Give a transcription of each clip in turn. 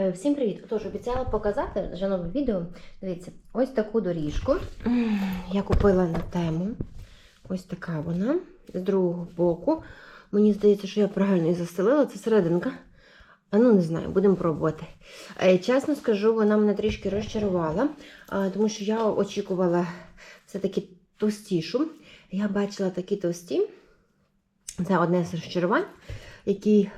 Е, Всім привіт! Тож обіцяла показати вже нове відео. Дивіться, ось таку доріжку я купила на тему. Ось така вона з другого боку. Мені здається, що я правильно її застелила. Це серединка. А ну не знаю, будемо пробувати. Е, Чесно скажу, вона мене трішки розчарувала, тому що я очікувала все-таки товстішу. Я бачила такі товсті. Це одне з розчарувань, які.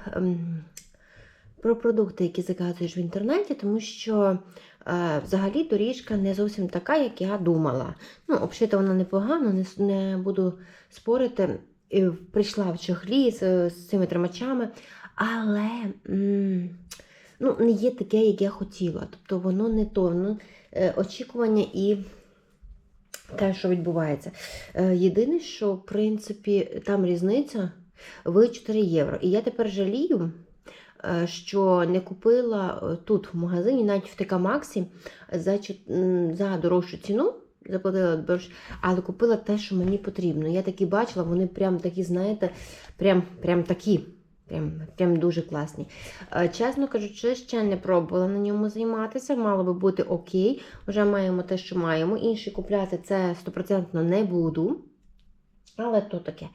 Про продукти, які заказуєш в інтернеті, тому що е, взагалі доріжка не зовсім така, як я думала. Ну, обшита вона непогано, не, не буду спорити. Прийшла в чохлі з, з цими тримачами, але м, ну, не є таке, як я хотіла. Тобто воно не то. Ну, е, очікування і те, що відбувається. Е, єдине, що в принципі там різниця в 4 євро. І я тепер жалію що не купила е, тут в магазині, навіть в ТК Максі, за, за дорожчу ціну. Заплатила дорожче, але купила те, що мені потрібно. Я такі бачила, вони прям такі, знаєте, прям, прям такі. Прям, прям дуже класні. Е, Чесно кажучи, ще не пробувала на ньому займатися. Мало би бути окей. Вже маємо те, що маємо. Інші купляти це стопроцентно не буду. Але то таке.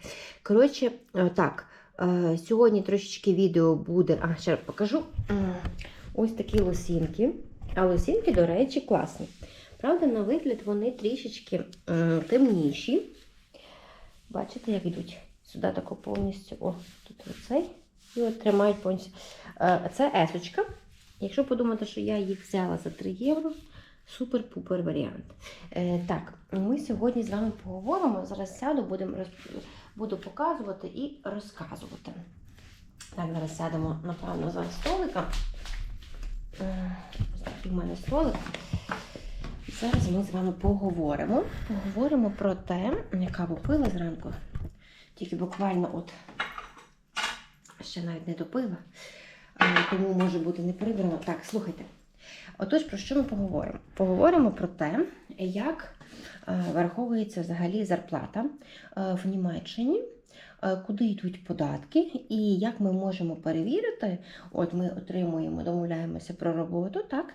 Коротше, е, так. Е, Сьогодні трошечки відео буде. А, ще раз покажу. Ось такі лосінки. А лосінки, до речі, класні. Правда, на вигляд вони трішечки темніші. Бачите, як йдуть сюди тако повністю. О, тут оцей. І от тримають повністю. Е, Це есочка. Якщо подумати, що я їх взяла за 3 євро, супер-пупер варіант. Е, так, ми сьогодні з вами поговоримо. Зараз сяду, будемо роз- буду показувати і розказувати. Так, зараз сядемо, напевно, за столика. Е, Ось такий в мене столик. Зараз ми з вами поговоримо. Поговоримо про те, я каву пила зранку. Тільки буквально от ще навіть не допила, е, тому може бути не прибрано. Так, слухайте. Отож, про що ми поговоримо? Поговоримо про те, як е, враховується взагалі зарплата е, в Німеччині, е, куди йдуть податки, і як ми можемо перевірити. От ми отримуємо, домовляємося про роботу, так?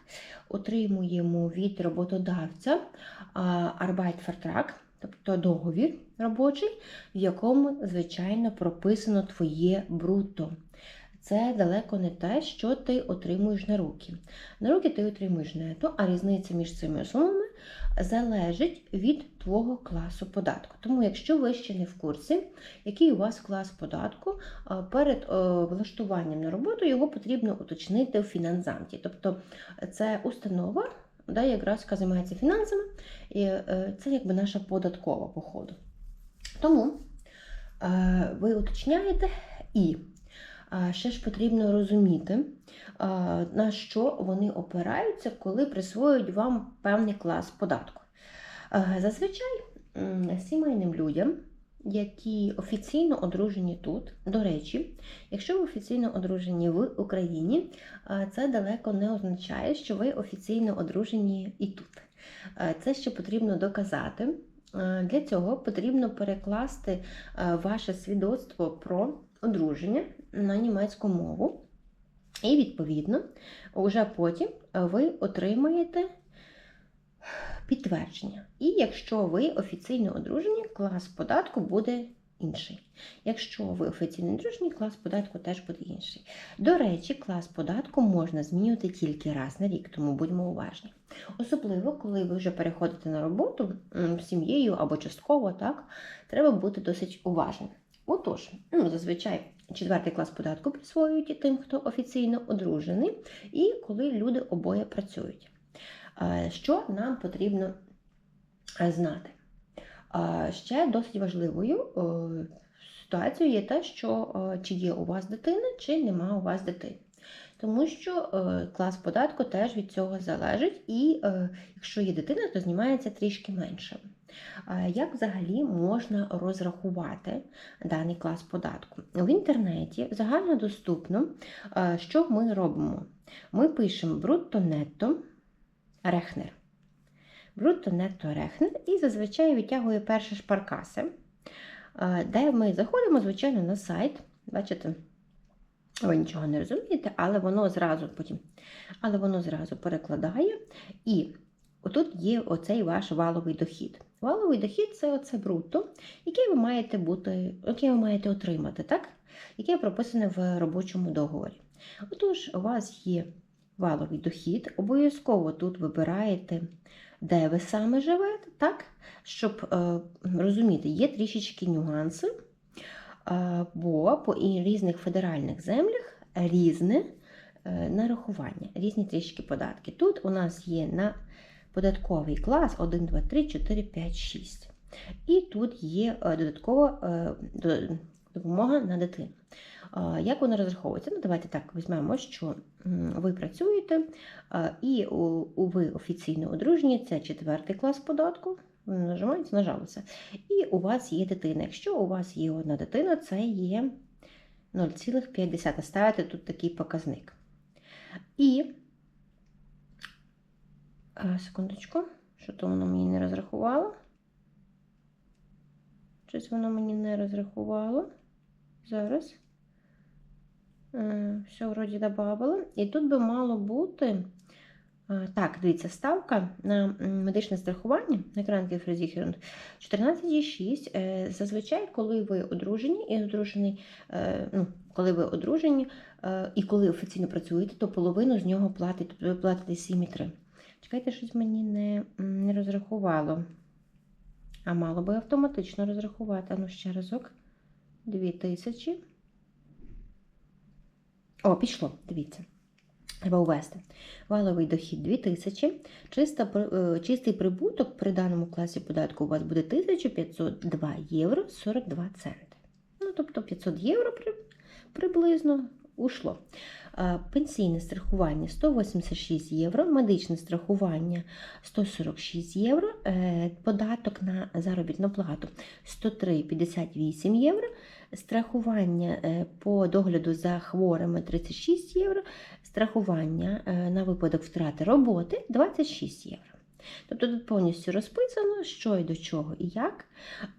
Отримуємо від роботодавця а, Arbeitsvertrag, тобто договір робочий, в якому, звичайно, прописано твоє бруто. Це далеко не те, що ти отримуєш на руки. На руки ти отримуєш нето, а різниця між цими сумами залежить від твого класу податку. Тому, якщо ви ще не в курсі, який у вас клас податку, перед е, влаштуванням на роботу його потрібно уточнити в фінансамті. Тобто це установа, да, якраз яка займається фінансами, і е, це якби наша податкова по ходу. Тому е, ви уточняєте і ще ж потрібно розуміти, на що вони опираються, коли присвоюють вам певний клас податку. Зазвичай сімейним людям, які офіційно одружені тут, до речі, якщо ви офіційно одружені в Україні, це далеко не означає, що ви офіційно одружені і тут. Це ще потрібно доказати. Для цього потрібно перекласти ваше свідоцтво про одруження на німецьку мову. І, відповідно, вже потім ви отримаєте підтвердження. І якщо ви офіційно одружені, клас податку буде інший. Якщо ви офіційно одружені, клас податку теж буде інший. До речі, клас податку можна змінювати тільки раз на рік, тому будьмо уважні. Особливо, коли ви вже переходите на роботу з сім'єю або частково, так, треба бути досить уважним. Отож, ну, зазвичай четвертий клас податку присвоюють тим, хто офіційно одружений, і коли люди обоє працюють. Що нам потрібно е, знати? Ще досить важливою е, ситуацією є те, що е, чи є у вас дитина, чи нема у вас дитини. Тому що клас податку теж від цього залежить, і якщо є дитина, то знімається трішки менше. Як взагалі можна розрахувати даний клас податку? В інтернеті загальнодоступно, е, що ми робимо? Ми пишемо брутто-нетто рехнер. Брутто-нетто рехнер і зазвичай витягує перші шпаркаси, де ми заходимо, звичайно, на сайт. Бачите, Ви нічого не розумієте, але воно зразу потім, але воно зразу перекладає. І отут є оцей ваш валовий дохід. Валовий дохід це оце брутто, який ви маєте бути, який ви маєте отримати, так? яке прописане в робочому договорі. Отож, у вас є валовий дохід, обов'язково тут вибираєте, де ви саме живете, так? щоб е, розуміти, є трішечки нюанси, е, бо по різних федеральних землях різне е, нарахування, різні трішки податки. Тут у нас є на податковий клас 1, 2, 3, 4, 5, 6. І тут є е, додаткова е, допомога на дитину. Як вона розраховується? Ну, давайте так візьмемо, що ви працюєте, і ви офіційно одружені, це четвертий клас податку. Ви Нажимаєте, нажалося. І у вас є дитина. Якщо у вас є одна дитина, це є 0,5. Ставите тут такий показник. І секундочку, що то воно мені не розрахувало. Щось воно мені не розрахувало. Зараз. Е, Все вроді додавало. І тут би мало бути. е, Так, дивіться, ставка на медичне страхування на кранки Фрезіхерунт 14,6. Е, Зазвичай, коли ви одружені і одружений, е, ну, коли ви одружені і коли офіційно працюєте, то половину з нього платить, тобто ви платите 7,3. Чекайте, щось мені не, не розрахувало. А мало би автоматично розрахувати. Ну ще разок. 2000. О, пішло, дивіться. Треба ввести. Валовий дохід 2000. Чиста, е, чистий прибуток при даному класі податку у вас буде 1502 євро 42 центи. Ну, тобто 500 євро при, приблизно ушло. Пенсійне страхування 186 євро, медичне страхування 146 євро, е, податок на заробітну плату 103,58 євро, страхування е, по догляду за хворими 36 євро, страхування е, на випадок втрати роботи 26 євро. Тобто тут повністю розписано, що і до чого і як.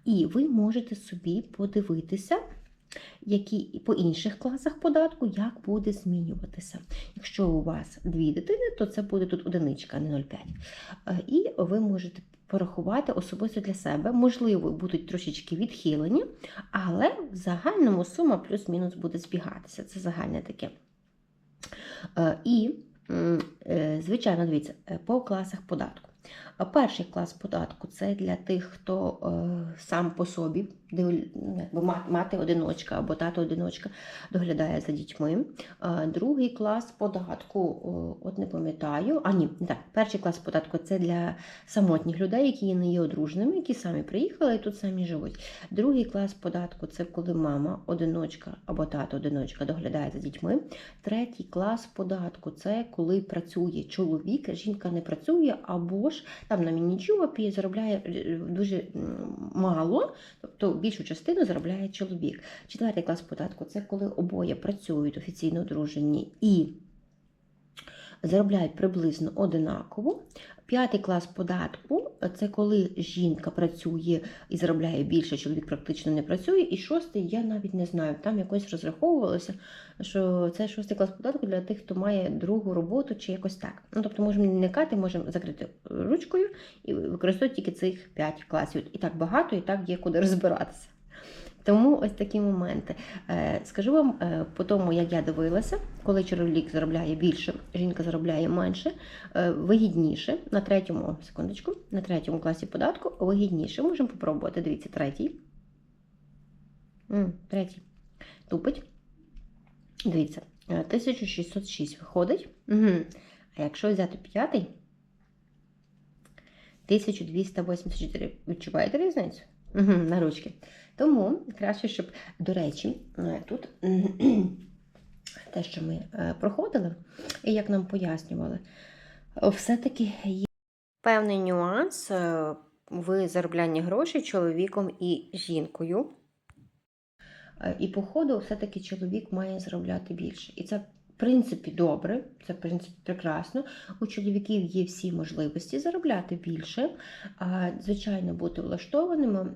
І ви можете собі подивитися, які по інших класах податку, як буде змінюватися. Якщо у вас дві дитини, то це буде тут одиничка, а не 0,5. Е, І ви можете порахувати особисто для себе. Можливо, будуть трошечки відхилені, але в загальному сума плюс-мінус буде збігатися. Це загальне таке. Е, І, е, звичайно, дивіться, по класах податку. Перший клас податку це для тих, хто сам по собі, якби мати, мати одиночка або тато одиночка доглядає за дітьми. Другий клас податку, от не пам'ятаю. А ні, так, перший клас податку це для самотніх людей, які не є одруженими, які самі приїхали і тут самі живуть. Другий клас податку це коли мама одиночка або тато одиночка доглядає за дітьми. Третій клас податку це коли працює чоловік, жінка не працює, або ж там на мінічувапі заробляє е, дуже мало, тобто більшу частину заробляє чоловік. Четвертий клас податку це коли обоє працюють офіційно одружені і заробляють приблизно одинаково. П'ятий клас податку це коли жінка працює і заробляє більше, чоловік практично не працює. І шостий, я навіть не знаю, там якось розраховувалося, що це шостий клас податку для тих, хто має другу роботу чи якось так. Ну, тобто можемо не вникати, можемо закрити ручкою і використовувати тільки цих п'ять класів. І так багато, і так є куди розбиратися. Тому ось такі моменти. Е, Скажу вам е, по тому, як я дивилася, коли чоловік заробляє більше, жінка заробляє менше, е, вигідніше на третьому, секундочку, на третьому класі податку вигідніше. Можемо попробувати. Дивіться, третій. Третій. Тупить. Дивіться, е, 1606 виходить. Угу. А якщо взяти п'ятий, 1284. Відчуваєте різницю? На ручки. Тому краще, щоб, до речі, е, тут те, що ми е, проходили, і як нам пояснювали, все-таки є певний нюанс е, в зароблянні грошей чоловіком і жінкою. І, по ходу, все-таки чоловік має заробляти більше. І це принципі добре, це в принципі прекрасно. У чоловіків є всі можливості заробляти більше, а, звичайно, бути влаштованими.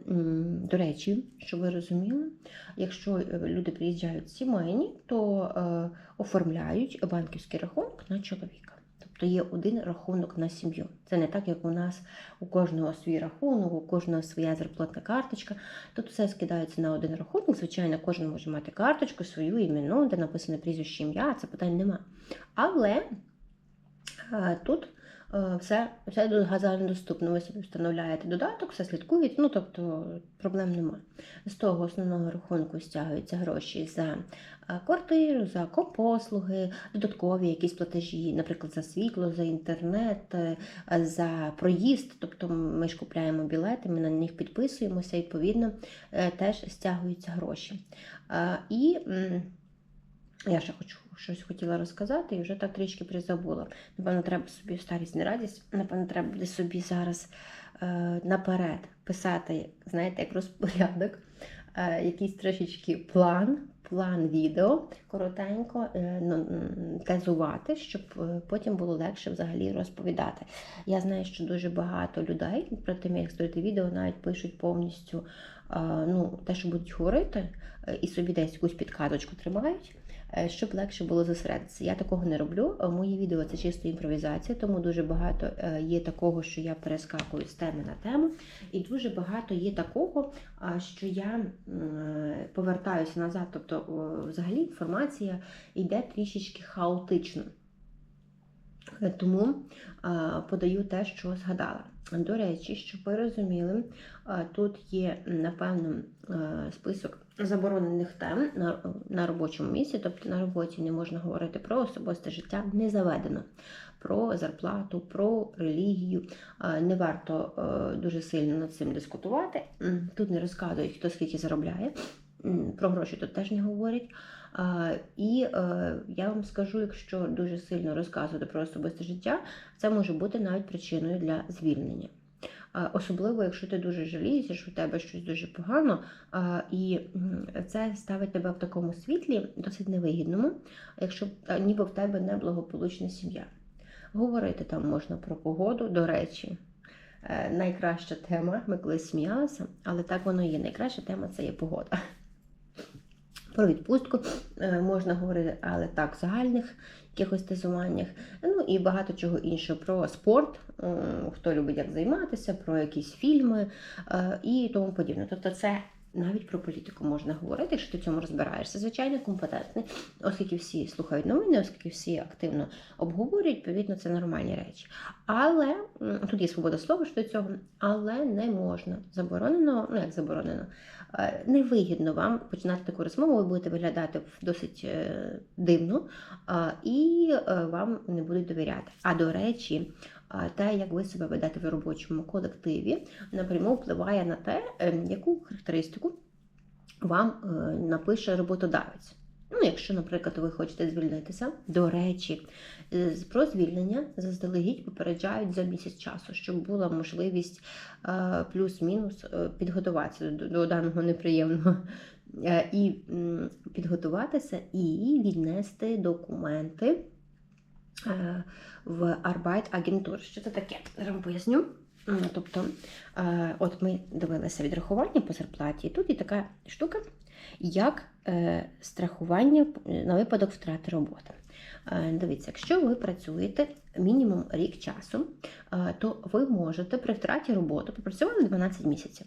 До речі, щоб ви розуміли, якщо е, люди приїжджають сімейні, то е, оформляють банківський рахунок на чоловіка. Тобто є один рахунок на сім'ю. Це не так, як у нас у кожного свій рахунок, у кожного своя зарплатна карточка. Тут все скидається на один рахунок. Звичайно, кожен може мати карточку, свою імену, де написане прізвище ім'я, це питань нема. Але е, тут все, все дуже загальнодоступно. Ви собі встановляєте додаток, все слідкуєте, ну тобто проблем нема. З того основного рахунку стягуються гроші за е, квартиру, за компослуги, додаткові якісь платежі, наприклад, за світло, за інтернет, е, за проїзд. Тобто ми ж купляємо білети, ми на них підписуємося, відповідно, е, теж стягуються гроші. Е, І я ще хочу щось хотіла розказати і вже так трішки призабула. Напевно, треба собі старість не радість. Напевно, треба буде собі зараз е, наперед писати, знаєте, як розпорядок, е, якийсь трошечки план, план відео коротенько е, ну, тезувати, щоб е, потім було легше взагалі розповідати. Я знаю, що дуже багато людей перед тим, як створити відео, навіть пишуть повністю ну, те, що будуть говорити, е, і собі десь якусь підказочку тримають. е, Щоб легше було зосередитися. Я такого не роблю. Е, Мої відео це чисто імпровізація, тому дуже багато є такого, що я перескакую з теми на тему, і дуже багато є такого, що я повертаюся назад. Тобто, взагалі, інформація йде трішечки хаотично. Тому подаю те, що згадала. До речі, щоб ви розуміли, тут є, напевно, список заборонених тем на, робочому місці, тобто на роботі не можна говорити про особисте життя, не заведено. Про зарплату, про релігію. Не варто дуже сильно над цим дискутувати. Тут не розказують, хто скільки заробляє. Про гроші тут теж не говорять. І е, я вам скажу, якщо дуже сильно розказувати про особисте життя, це може бути навіть причиною для звільнення. Особливо, якщо ти дуже жалієшся, що в тебе щось дуже погано, і це ставить тебе в такому світлі, досить невигідному, якщо ніби в тебе неблагополучна сім'я. Говорити там можна про погоду, до речі. е, Найкраща тема, ми колись сміялися, але так воно є. Найкраща тема це є погода. Про відпустку е, можна говорити, але так, в загальних якихось тезуваннях. Ну і багато чого іншого про спорт, хто любить як займатися, про якісь фільми е, і тому подібне. Тобто, це навіть про політику можна говорити, якщо ти цьому розбираєшся. Звичайно, компетентний, оскільки всі слухають новини, оскільки всі активно обговорюють, відповідно, це нормальні речі. Але тут є свобода слова щодо цього, але не можна заборонено, ну як заборонено. Е, Невигідно вам починати таку розмову, ви будете виглядати досить е, дивно, і е, вам не будуть довіряти. А до речі, те, як ви себе ведете в робочому колективі, напряму впливає на те, е, яку характеристику вам е, напише роботодавець. Ну, якщо, наприклад, ви хочете звільнитися, до речі, е, про звільнення заздалегідь попереджають за місяць часу, щоб була можливість е, плюс-мінус підготуватися до, даного неприємного і підготуватися і віднести документи е, в Arbeitsagentur. Що це таке? Вам поясню. Тобто, е, от ми дивилися відрахування по зарплаті, і тут є така штука, як е, страхування на випадок втрати роботи. Е, Дивіться, якщо ви працюєте мінімум рік часу, е, то ви можете при втраті роботи, попрацювали 12 місяців,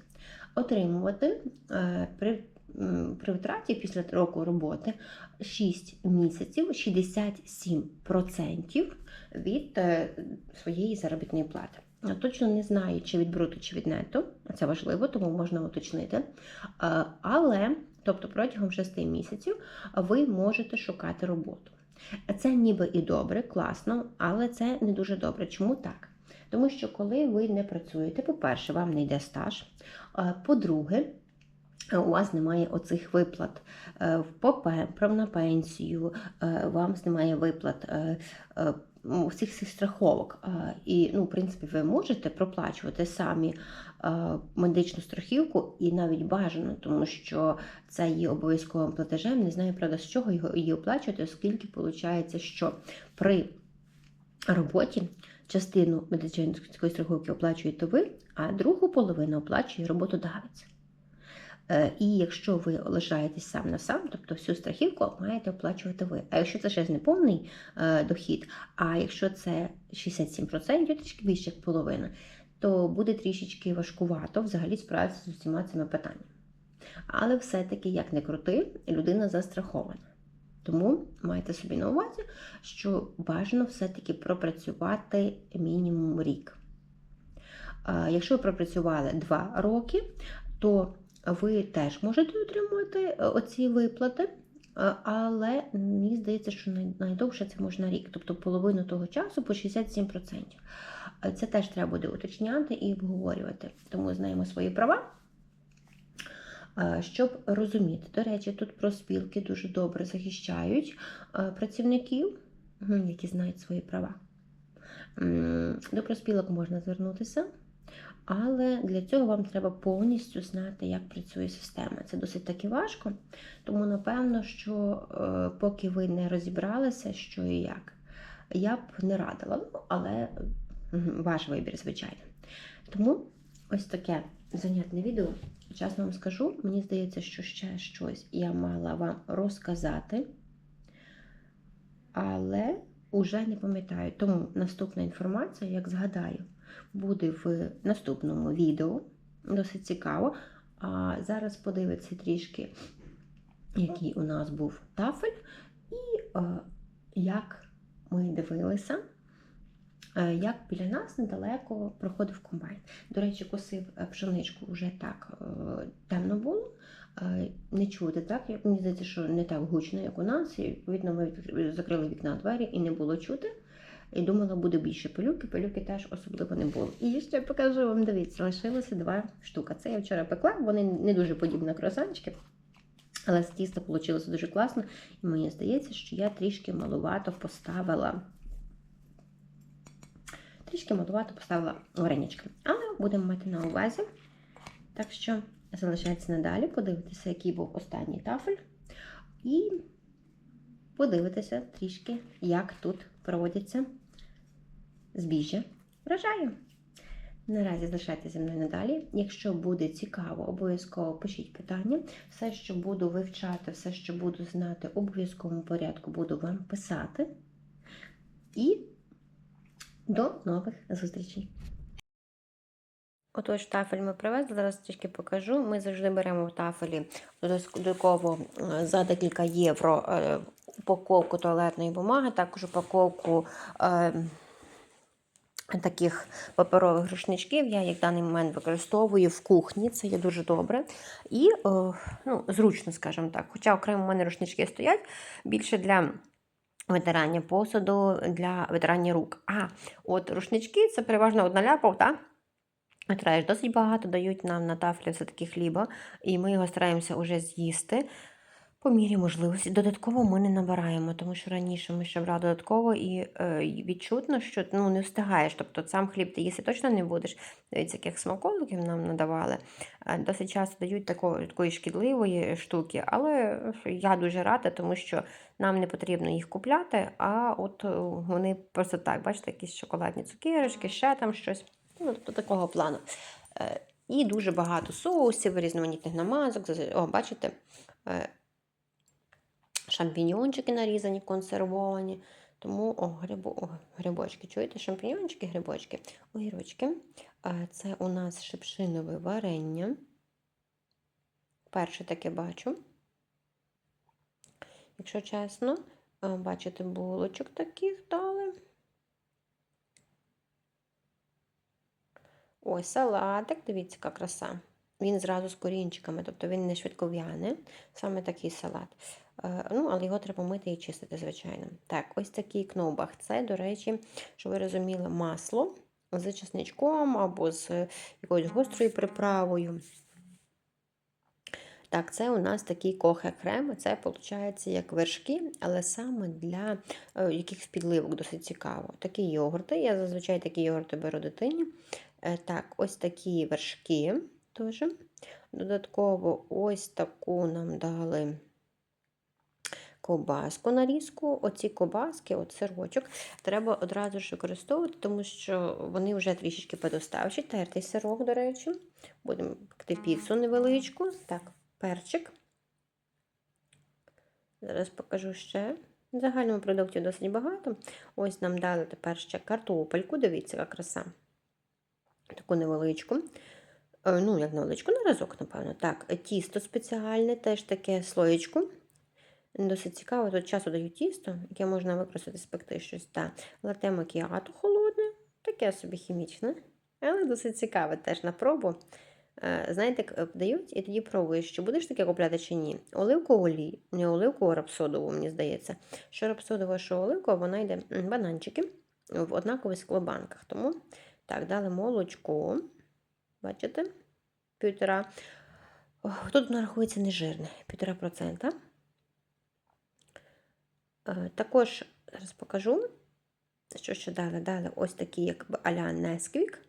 отримувати е, при, при втраті після року роботи 6 місяців 67% від е, своєї заробітної плати. Точно не знаю, чи від бруту, чи від нету. Це важливо, тому можна уточнити. Е, Але, тобто протягом 6 місяців ви можете шукати роботу. Це ніби і добре, класно, але це не дуже добре. Чому так? Тому що коли ви не працюєте, по-перше, вам не йде стаж. е, По-друге, у вас немає оцих виплат е, в попе- на пенсію, е, вам немає виплат е, е, м, всіх цих страховок. Е, І, ну, в принципі, ви можете проплачувати самі е, медичну страхівку і навіть бажано, тому що це є обов'язковим платежем. Не знаю, правда, з чого її оплачувати, оскільки виходить, що при роботі частину медичної страховки оплачуєте ви, а другу половину оплачує роботодавець. Е, І якщо ви лишаєтесь сам на сам, тобто всю страхівку маєте оплачувати ви. А якщо це ще ж не повний е, дохід, а якщо це 67%, трішки більше як половина, то буде трішечки важкувато взагалі справитися з усіма цими питаннями. Але все-таки, як не крути, людина застрахована. Тому майте собі на увазі, що бажано все-таки пропрацювати мінімум рік. Якщо ви пропрацювали 2 роки, то ви теж можете отримувати е, оці виплати, е, але мені здається, що найдовше це можна рік, тобто половину того часу по 67%. Е, Це теж треба буде уточняти і обговорювати. Тому знаємо свої права. Щоб розуміти, до речі, тут профспілки дуже добре захищають працівників, які знають свої права. До профспілок можна звернутися, але для цього вам треба повністю знати, як працює система. Це досить таки важко, тому напевно, що е, поки ви не розібралися, що і як, я б не радила, ну, але ваш вибір, звичайно. Тому ось таке занятне відео. Чесно вам скажу, мені здається, що ще щось я мала вам розказати, але уже не пам'ятаю. Тому наступна інформація, як згадаю, буде в наступному відео. Досить цікаво. А зараз подивиться трішки, який у нас був тафель, і е, як ми дивилися, е, як біля нас недалеко проходив комбайн. До речі, косив е, пшеничку вже так е, темно було. Е, Не чути так, як мені здається, що не так гучно, як у нас. І, відповідно, ми закрили вікна двері і не було чути. І думала, буде більше пилюки. Пилюки теж особливо не було. І ще покажу вам, дивіться, лишилося два штука. Це я вчора пекла, вони не дуже подібні на круасанчики. Але з тіста вийшло дуже класно. І мені здається, що я трішки малувато поставила. Трішки малувато поставила варенички. Але будемо мати на увазі. Так що залишається надалі, подивитися, який був останній тафель. І подивитися трішки, як тут проводяться збіжжя врожаю. Наразі залишайтеся зі мною надалі. Якщо буде цікаво, обов'язково пишіть питання. Все, що буду вивчати, все, що буду знати, обов'язковому порядку буду вам писати. І до нових зустрічей! Отож, тафель ми привезли, зараз трішки покажу. Ми завжди беремо в тафелі додатково е, за декілька євро е, упаковку туалетної бумаги, також упаковку е, таких паперових рушничків. Я їх в даний момент використовую в кухні, це є дуже добре. І е, ну, зручно, скажімо так. Хоча окремо в мене рушнички стоять більше для. Витирання посуду для витирання рук. А от рушнички це переважно одна ляпав, так? Витираєш досить багато, дають нам на тафлі все-таки хліба, і ми його стараємося вже з'їсти по мірі можливості. Додатково ми не набираємо, тому що раніше ми ще брали додатково і е, відчутно, що ну, не встигаєш. Тобто сам хліб ти їсти точно не будеш. Дивіться, яких смаколиків нам надавали. Е, Досить часто дають такої, такої шкідливої штуки, але я дуже рада, тому що нам не потрібно їх купляти, а от е, вони просто так, бачите, якісь шоколадні цукерочки, ще там щось. Ну, тобто такого плану. Е, І дуже багато соусів, різноманітних намазок. О, бачите, шампіньончики нарізані, консервовані. Тому о, грибо, о, грибочки. Чуєте, шампіньончики, грибочки, огірочки. Е, Це у нас шипшинове варення. Перше таке бачу. Якщо чесно, е, бачите, булочок таких дали. Ось салатик, дивіться, яка краса. Він зразу з корінчиками, тобто він не швидко в'яне, саме такий салат. Е, ну, але його треба мити і чистити, звичайно. Так, ось такий кнобах. Це, до речі, щоб ви розуміли, масло з чесничком або з якоюсь гострою приправою. Так, це у нас такий кохе-крем. Це, виходить, як вершки, але саме для е, якихось підливок досить цікаво. Такі йогурти. Я зазвичай такі йогурти беру дитині. Е, так, ось такі вершки теж. Додатково ось таку нам дали ковбаску нарізку. Оці ковбаски, от сирочок, треба одразу ж використовувати, тому що вони вже трішечки подоставші. Тертий сирок, до речі. Будемо пекти піцу невеличку. Так, перчик. Зараз покажу ще. В загальному продуктів досить багато. Ось нам дали тепер ще картопельку. Дивіться, яка краса. Таку невеличку. Е, Ну, як невеличку, на разок, напевно. Так, тісто спеціальне, теж таке слоєчку. Досить цікаво, тут часу дають тісто, яке можна використати, спекти щось. Так. Лате макіато холодне, таке собі хімічне, але досить цікаве теж на пробу. Е, Знаєте, е, дають і тоді пробуєш, чи будеш таке купляти чи ні. Оливкову олію, не оливкову, а рапсодову, мені здається. Що рапсодова, що оливкова, вона йде бананчики в однакових склобанках. Тому так, дали молочко. Бачите? Півтора. Тут воно рахується нежирне, півтора процента. Е, Також зараз покажу, що ще дали. Дали ось такий, якби аля Несквік.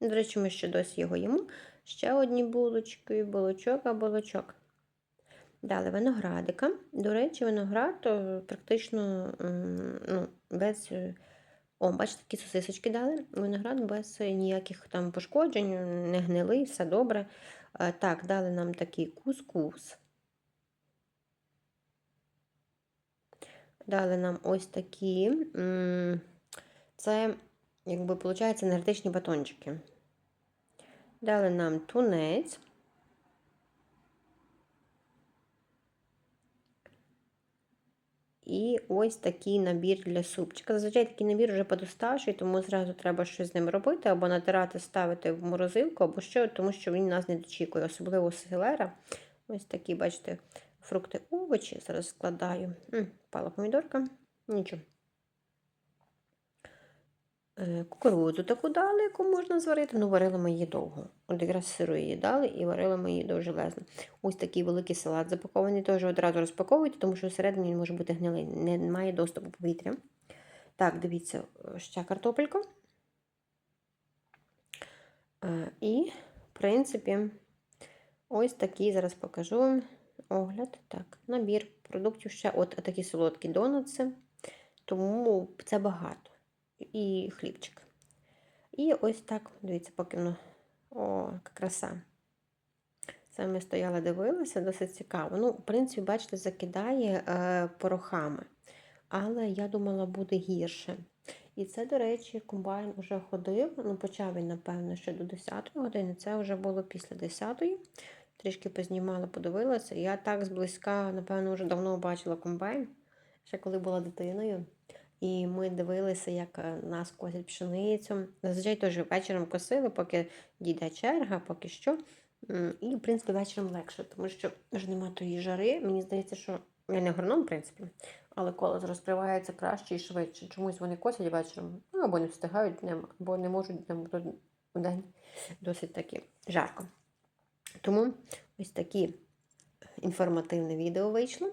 До речі, ми ще досі його їмо. Ще одні булочки, булочок, а булочок. Дали виноградика. До речі, виноград практично ну, без. е, О, бачите, такі сосисочки дали. Виноград без ніяких там пошкоджень, не гнилий, все добре. Е, Так, дали нам такий кускус. Дали нам ось такі. Це, якби, виходить, енергетичні батончики. Дали нам тунець. І ось такий набір для супчика. Зазвичай такий набір вже подоставший, тому зразу треба щось з ним робити, або натирати, ставити в морозилку, або що, тому що він нас не дочікує, особливо селера. Ось такі, бачите, фрукти, овочі. Зараз складаю. Пала помідорка. Нічого. Е, Кукурудзу таку дали, яку можна зварити. Ну, варили ми її довго. От якраз сиру її дали і варили ми її дуже лезно. Ось такий великий салат запакований, теж одразу розпаковуйте, тому що всередині він може бути гнилий, не має доступу повітря. Так, дивіться, ще картопелька. Е, І, в принципі, ось такий зараз покажу огляд. Так, набір продуктів ще от такі солодкі донатси. Тому це багато. І хлібчик. І ось так, дивіться, поки воно. О, яка краса. Це ми стояли, дивилися, досить цікаво. Ну, в принципі, бачите, закидає е, порохами. Але я думала, буде гірше. І це, до речі, комбайн вже ходив. Ну, почав він, напевно, ще до 10-ї години. Це вже було після 10-ї. Трішки познімала, подивилася. Я так зблизька, напевно, вже давно бачила комбайн, ще коли була дитиною. І ми дивилися, як е, нас косять пшеницю. Зазвичай теж вечором косили, поки дійде черга, поки що. І, в принципі, вечором легше, тому що вже немає тої жари. Мені здається, що я не агроном, в принципі, але колос розкривається краще і швидше. Чомусь вони косять вечором, ну, або не встигають днем, або не можуть днем, в день досить таки жарко. Тому ось такі інформативне відео вийшло.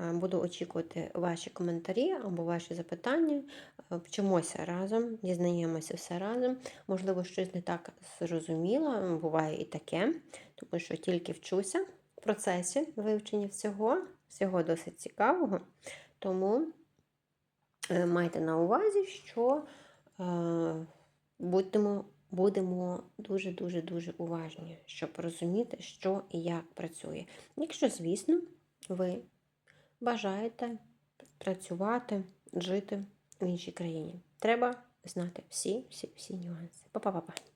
Е, Буду очікувати ваші коментарі або ваші запитання. Е, Вчимося разом, дізнаємося все разом. Можливо, щось не так зрозуміло, буває і таке, тому що тільки вчуся в процесі вивчення всього, всього досить цікавого. Тому е, майте на увазі, що будемо, будемо дуже-дуже дуже уважні, щоб розуміти, що і як працює. Якщо, звісно, ви бажаєте працювати, жити в іншій країні. Треба знати всі, всі, всі нюанси. Па-па-па-па.